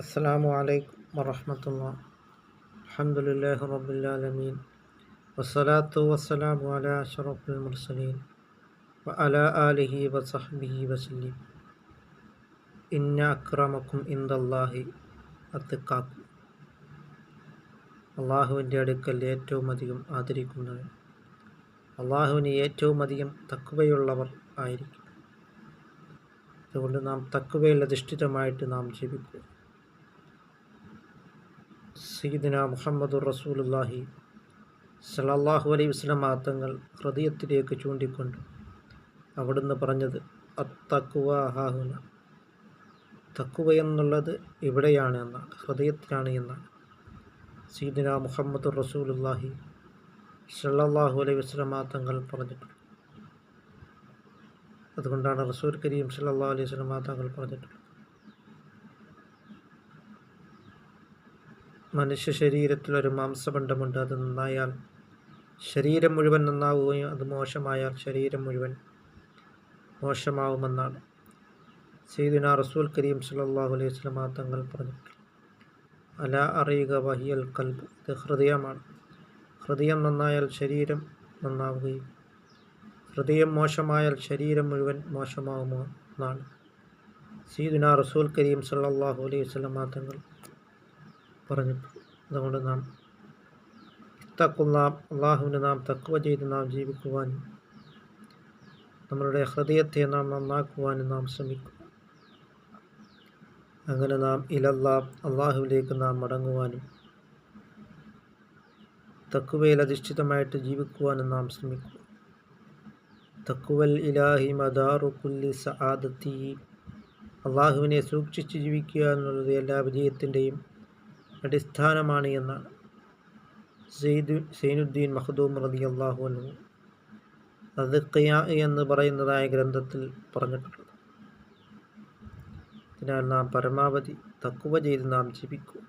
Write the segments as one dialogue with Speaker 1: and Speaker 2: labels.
Speaker 1: السلام عليكم ورحمة الله الحمد لله رب العالمين والصلاة والسلام على أشرف المرسلين وعلى آله وصحبه وسلم إن أكرمكم عند الله അത്തക്കാക്കും അള്ളാഹുവിൻ്റെ അടുക്കൽ ഏറ്റവും അധികം ആദരിക്കുന്നവൻ അള്ളാഹുവിന് ഏറ്റവും അധികം തക്കുവയുള്ളവർ ആയിരിക്കും അതുകൊണ്ട് നാം തക്കുവയിൽ അധിഷ്ഠിതമായിട്ട് നാം ജീവിക്കുക സയ്യിദിന മുഹമ്മദ് റസൂലുല്ലാഹി സലാഹു അലൈഹി വസ്ലം ആത്തങ്ങൾ ഹൃദയത്തിലേക്ക് ചൂണ്ടിക്കൊണ്ട് അവിടുന്ന് പറഞ്ഞത് അത്തക്കുവ ഹാഹുന. തക്കുവ എന്നുള്ളത് ഇവിടെയാണ് എന്നാണ് ഹൃദയത്തിലാണ് എന്നാണ്. സീദിന മുഹമ്മദ് റസൂലുല്ലാഹി സല്ലാഹു അലൈഹി വസ്ലം ആത്തങ്ങൾ പറഞ്ഞിട്ടുള്ളത് അതുകൊണ്ടാണ് റസൂൽ കരീം സല്ലാ അലൈഹി വസ്ലം ആത്തങ്ങൾ പറഞ്ഞിട്ടുള്ളത്. മനുഷ്യ ശരീരത്തിൽ ഒരു മാംസബന്ധമുണ്ട് അത് നന്നായാൽ ശരീരം മുഴുവൻ നന്നാവുകയും അത് മോശമായാൽ ശരീരം മുഴുവൻ മോശമാവുമെന്നാണ്. സീദിന റസൂൽ കരീം സലാഹു അലൈഹി സ്വലമാ തങ്ങൾ പറഞ്ഞു. അല അറിയുക വഹിയൽ കൽബ്. ഇത് ഹൃദയമാണ്. ഹൃദയം നന്നായാൽ ശരീരം നന്നാവുകയും ഹൃദയം മോശമായാൽ ശരീരം മുഴുവൻ മോശമാവുമോ എന്നാണ് സീദിന റസൂൽ കരീം സല്ലാഹു അലൈഹി സ്വലമാ തങ്ങൾ പറഞ്ഞിട്ടുണ്ട് അതുകൊണ്ട് നാം തക്കുന്ന അള്ളാഹുവിനെ നാം തക്കുവ ചെയ്ത് നാം ജീവിക്കുവാനും നമ്മളുടെ ഹൃദയത്തെ നാം നന്നാക്കുവാനും നാം ശ്രമിക്കും. അങ്ങനെ നാം ഇലല്ലാം അള്ളാഹുവിലേക്ക് നാം മടങ്ങുവാനും തക്കുവയിൽ അധിഷ്ഠിതമായിട്ട് ജീവിക്കുവാനും നാം ശ്രമിക്കും. തക്കുവൽ ഇലാഹി മദാറു കുല്ലി സആദത്തി അള്ളാഹുവിനെ സൂക്ഷിച്ച് ജീവിക്കുക എന്നുള്ളത് എല്ലാ വിജയത്തിന്റെയും അടിസ്ഥാനമാണ് എന്നാണ്. സെയ്ദു സൈനുദ്ദീൻ മഹദൂം റതി അള്ളാഹു അനു അത് ഖിയാ എന്ന് പറയുന്നതായ ഗ്രന്ഥത്തിൽ പറഞ്ഞിട്ടുള്ളത് അതിനാൽ നാം പരമാവധി തക്കുവ ചെയ്ത് നാം ജീവിക്കുക.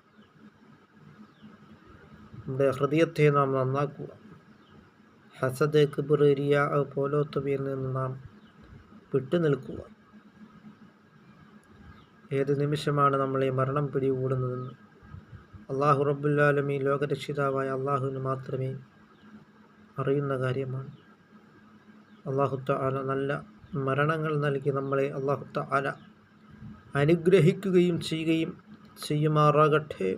Speaker 1: നമ്മുടെ ഹൃദയത്തെ നാം നന്നാക്കുക. ഹസദ് കിബിറിയ പോലോത്തവയിൽ നിന്ന് നാം വിട്ടുനിൽക്കുക ഏത് നിമിഷമാണ് നമ്മളെ മരണം പിടികൂടുന്നതെന്ന് അള്ളാഹു റബ്ബുല്ലാലമി ലോകരക്ഷിതാവായ അള്ളാഹുവിന് മാത്രമേ അറിയുന്ന കാര്യമാണ്. അള്ളാഹുത്ത ആല നല്ല മരണങ്ങൾ നൽകി നമ്മളെ അള്ളാഹുത്ത ആല അനുഗ്രഹിക്കുകയും ചെയ്യുകയും ചെയ്യുമാറാകട്ടെ.